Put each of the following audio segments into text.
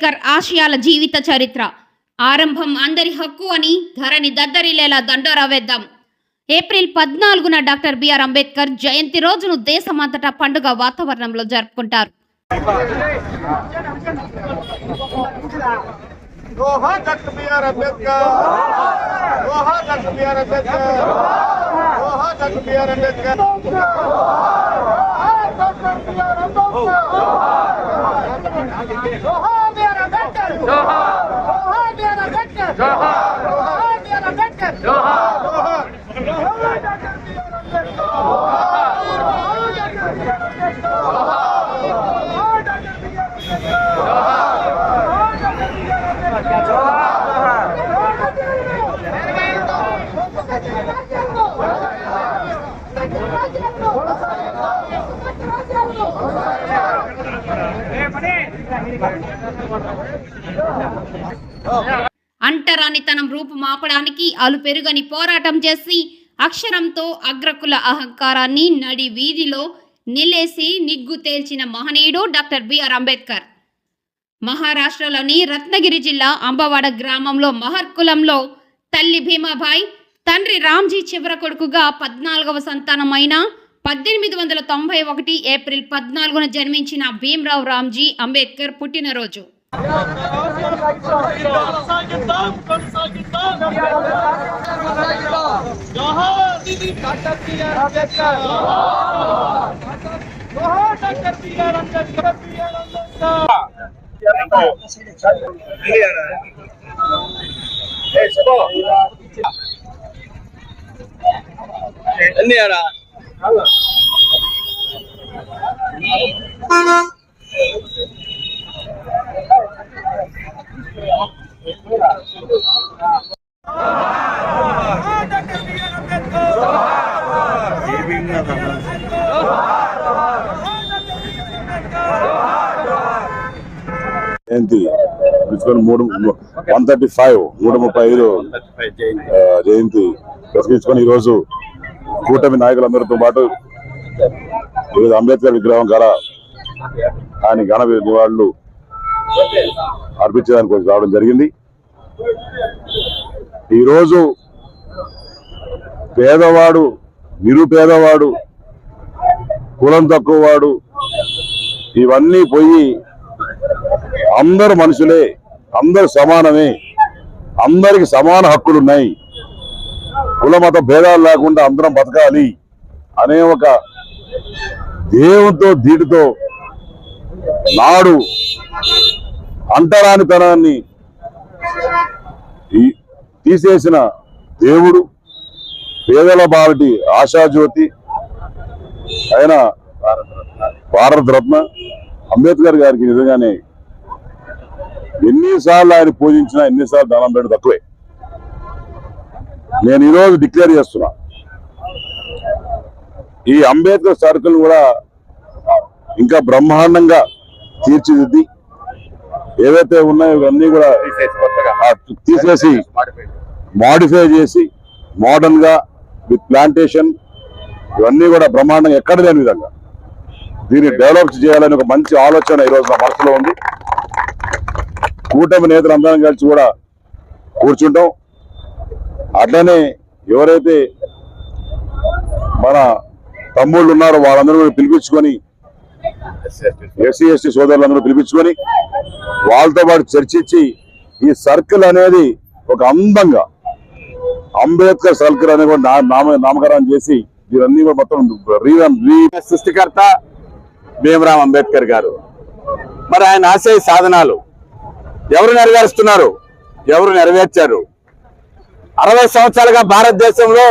అంబేద్కర్ ఆశయాల జీవిత చరిత్ర. ఆరంభం అందరి హక్కు అని ధరని దద్దరిలేలా దండోరా వేద్దాం ఏప్రిల్ పద్నాలుగున డాక్టర్ బిఆర్ అంబేద్కర్ జయంతి రోజును దేశమంతటా పండుగ వాతావరణంలో జరుపుకుంటారు. Vamos lá! అంటరానితనం రూపుమాపడానికి అలు పెరుగని పోరాటం చేసి అక్షరంతో అగ్రకుల అహంకారాన్ని నడి వీధిలో నిలేసి నిగ్గు తేల్చిన మహనీయుడు డాక్టర్ బిఆర్ అంబేద్కర్. మహారాష్ట్రలోని రత్నగిరి జిల్లా అంబవాడ గ్రామంలో మహర్ కులంలో తల్లి భీమాభాయ్ తండ్రి రామ్జీ చివర కొడుకుగా పద్నాలుగవ సంతానమైన పద్దెనిమిది వందల తొంభై ఒకటి ఏప్రిల్ పద్నాలుగున జన్మించిన భీమ్రావ్ రామ్జీ అంబేద్కర్ పుట్టినరోజు. ఆర్ జయంతి పుచ్చుకొని మూడు వన్ థర్టీ ఫైవ్ నూట ముప్పై ఐదు జయంతి. ప్రసంగించుకొని ఈరోజు కూటమి నాయకులందరితో పాటు ఈరోజు అంబేద్కర్ విగ్రహం కాడ ఆయన ఘన నివాళులు అర్పించడానికి రావడం జరిగింది. ఈరోజు పేదవాడు నిరుపేదవాడు కులం తక్కువ వాడు ఇవన్నీ పోయి అందరు మనుషులే అందరు సమానమే అందరికి సమాన హక్కులు కులమత కుల మత భేదాలు లేకుండా అందరం బతకాలి అనే ఒక దేవునితో దీటితో నాడు అంటరానితనాన్ని తీసేసిన దేవుడు పేదల బాలటి ఆశాజ్యోతి ఆయన భారతరత్న అంబేద్కర్ గారికి నిజంగానే ఎన్నిసార్లు ఆయన పూజించినా ఎన్నిసార్లు దానం పెట్టడం తక్కువే. నేను ఈరోజు డిక్లేర్ చేస్తున్నా. ఈ అంబేద్కర్ సర్కిల్ కూడా ఇంకా బ్రహ్మాండంగా తీర్చిదిద్ది ఏవైతే ఉన్నాయో ఇవన్నీ కూడా తీసేసి మాడిఫై చేసి మోడర్న్గా విత్ ప్లాంటేషన్ ఇవన్నీ కూడా బ్రహ్మాండంగా ఎక్కడ లేని విధంగా. దీన్ని డెవలప్ చేయాలని ఒక మంచి ఆలోచన ఈ రోజు నా మనసులో ఉంది. కూటమి నేతలు అందరం కలిసి కూడా కూర్చుంటాం. అట్లనే ఎవరైతే మన తమ్ముళ్ళు ఉన్నారో వాళ్ళందరూ కూడా పిలిపించుకొని ఎస్సీ ఎస్టీ సోదరులందరూ పిలిపించుకొని వాళ్ళతో పాటు చర్చించి ఈ సర్కిల్ అనేది ఒక అందంగా అంబేద్కర్ సర్కిల్ అనేది కూడా నా- నామ నామకరణం చేసి దీన్ని కూడా మొత్తం రీవన్ రీ సృష్టికర్త భీమరామ్ అంబేద్కర్ గారు. మరి ఆయన ఆశయ సాధనాలు ఎవరు నెరవేరుస్తున్నారు? ఎవరు నెరవేర్చారు? అరవై సంవత్సరాలుగా భారతదేశంలో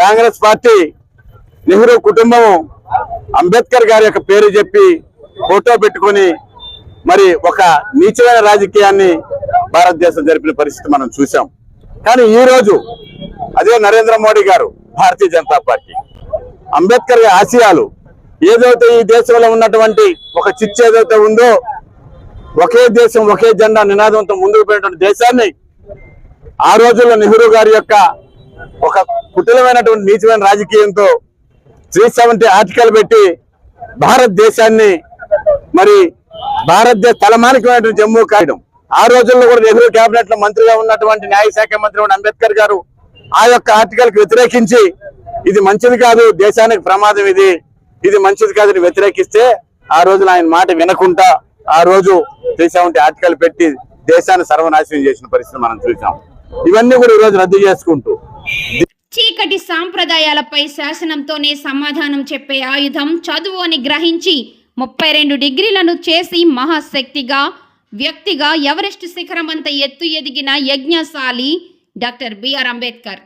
కాంగ్రెస్ పార్టీ నెహ్రూ కుటుంబం అంబేద్కర్ గారి యొక్క పేరు చెప్పి ఫోటో పెట్టుకొని మరి ఒక నీచమైన రాజకీయాన్ని భారతదేశం జరిపిన పరిస్థితి మనం చూసాం కానీ ఈ రోజు అదే నరేంద్ర మోడీ గారు భారతీయ జనతా పార్టీ. అంబేద్కర్ గారి ఆశయాలు ఏదైతే ఈ దేశంలో ఉన్నటువంటి ఒక చిచ్చు ఏదైతే ఉందో ఒకే దేశం ఒకే జెండా నినాదంతో ముందుకు పోయినటువంటి దేశాన్ని ఆ రోజుల్లో నెహ్రూ గారి యొక్క ఒక కుటిలమైనటువంటి నీచమైన రాజకీయంతో త్రీ సెవెంటీ ఆర్టికల్ పెట్టి భారతదేశాన్ని మరి భారతదేశ తలమానికమైనటువంటి జమ్మూ కాయడం ఆ రోజుల్లో కూడా నెహ్రూ కేబినెట్లో మంత్రిగా ఉన్నటువంటి న్యాయశాఖ మంత్రి అంబేద్కర్ గారు ఆ యొక్క ఆర్టికల్కి వ్యతిరేకించి ఇది మంచిది కాదు దేశానికి ప్రమాదం ఇది ఇది మంచిది కాదని వ్యతిరేకిస్తే ఆ రోజున ఆయన మాట వినకుండా ఆ రోజు దేశం ఆర్టికల్ పెట్టి దేశాన్ని సర్వనాశనం చేసిన పరిస్థితి మనం చూసాం ఇవన్నీ కూడా ఈరోజు రద్దు చేసుకుంటూ చీకటి సాంప్రదాయాలపై శాసనంతోనే సమాధానం చెప్పే ఆయుధం చదువు అని గ్రహించి ముప్పై రెండు డిగ్రీలను చేసి మహాశక్తిగా వ్యక్తిగా ఎవరెస్ట్ శిఖరం అంత ఎత్తు ఎదిగిన యజ్ఞశాలి డాక్టర్ బిఆర్ అంబేద్కర్.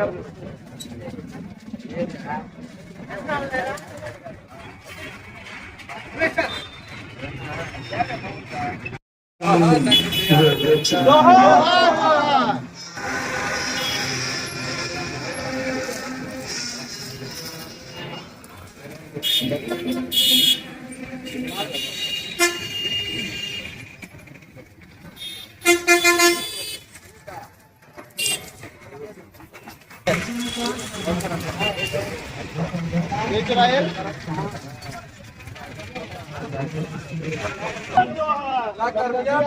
జోహార్ జోహార్ డాక్టర్ బిఆర్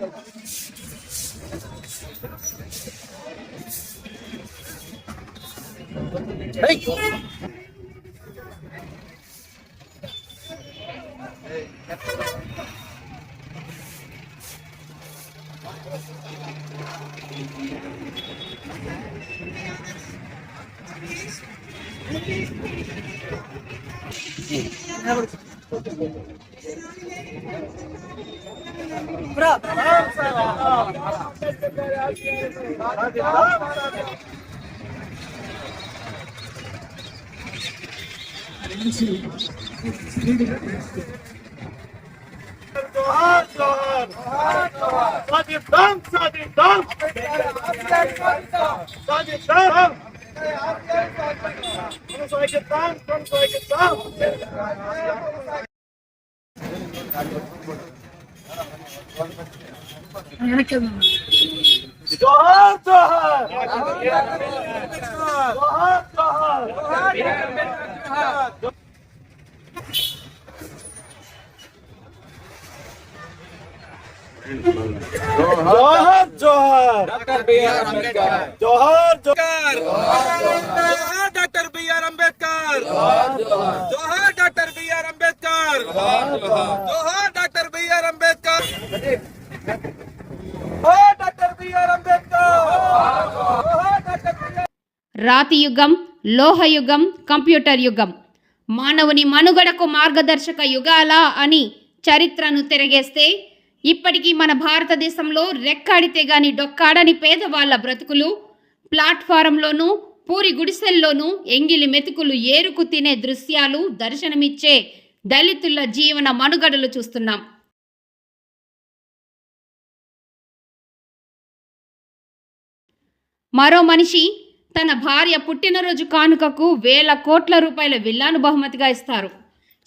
జోహార్ జోహార్ జోహార్ జోహార్ జోహార్ জোহার জোহার জোহার জোহার জোহার জোহার জোহার জোহার అంబేద్కర్. జోహార్ డాక్టర్ బిఆర్ అంబేద్కర్. జోహార్ డాక్టర్ బిఆర్ అంబేద్కర్. జోహార్ డాక్టర్ బిఆర్ అంబేద్కర్. జోహార్ రాతి యుగం లోహయుగం కంప్యూటర్ యుగం. మానవుని మనుగడకు మార్గదర్శక యుగాల అని చరిత్రను తిరగేస్తే ఇప్పటికీ మన భారతదేశంలో రెక్కాడితే గాని డొక్కాడని పేదవాళ్ళ బ్రతుకులు ప్లాట్ఫారంలోనూ పూరి గుడిసెల్లోనూ ఎంగిలి మెతుకులు ఏరుకు తినే దృశ్యాలు దర్శనమిచ్చే దళితుల జీవన మనుగడలు చూస్తున్నాం. మరో మనిషి తన భార్య పుట్టినరోజు కానుకకు వేల కోట్ల రూపాయల విల్లాను బహుమతిగా ఇస్తారు.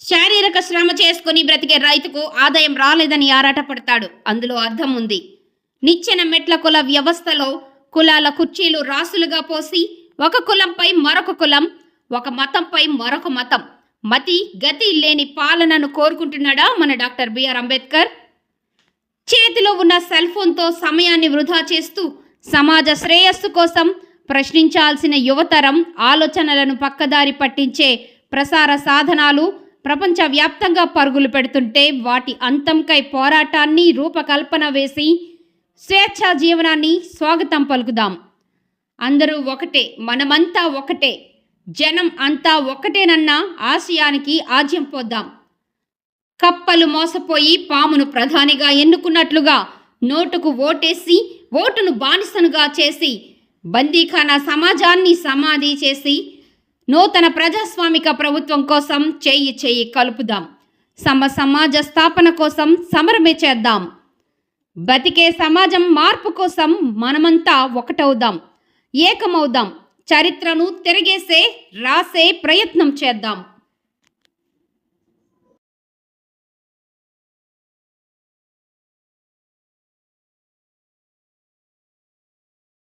శారీరక శ్రమ చేసుకుని బ్రతికే రైతుకు ఆదాయం రాలేదని ఆరాటపడతాడు. అందులో అర్థం ఉంది. నిచ్చెన మెట్ల కుల వ్యవస్థలో కులాల కుర్చీలు రాసులుగా పోసి ఒక కులంపై మరొక కులం ఒక మతంపై మరొక మతం. మతి గతి లేని పాలనను కోరుకుంటున్నాడా మన డాక్టర్ బిఆర్ అంబేద్కర్? చేతిలో ఉన్న సెల్ ఫోన్తో సమయాన్ని వృధా చేస్తూ సమాజ శ్రేయస్సు కోసం ప్రశ్నించాల్సిన యువతరం ఆలోచనలను పక్కదారి పట్టించే ప్రసార సాధనాలు ప్రపంచవ్యాప్తంగా పరుగులు పెడుతుంటే వాటి అంతంకై పోరాటాన్ని రూపకల్పన వేసి స్వేచ్ఛా జీవనాన్ని స్వాగతం పలుకుదాం. అందరూ ఒకటే మనమంతా ఒకటే జనం అంతా ఒకటేనన్న ఆశయానికి ఆజ్యం పోద్దాం. కప్పలు మోసపోయి పామును ప్రధానిగా ఎన్నుకున్నట్లుగా నోటుకు ఓటేసి ఓటును బానిసనుగా చేసి బందీఖానా సమాజాన్ని సమాధి చేసి నూతన ప్రజాస్వామిక ప్రభుత్వం కోసం చేయి చేయి కలుపుదాం. సమ సమాజ స్థాపన కోసం సమరమే చేద్దాం. బతికే సమాజం మార్పు కోసం మనమంతా ఒకటవుదాం ఏకమవుదాం చరిత్రను తిరగేసే రాసే ప్రయత్నం చేద్దాం.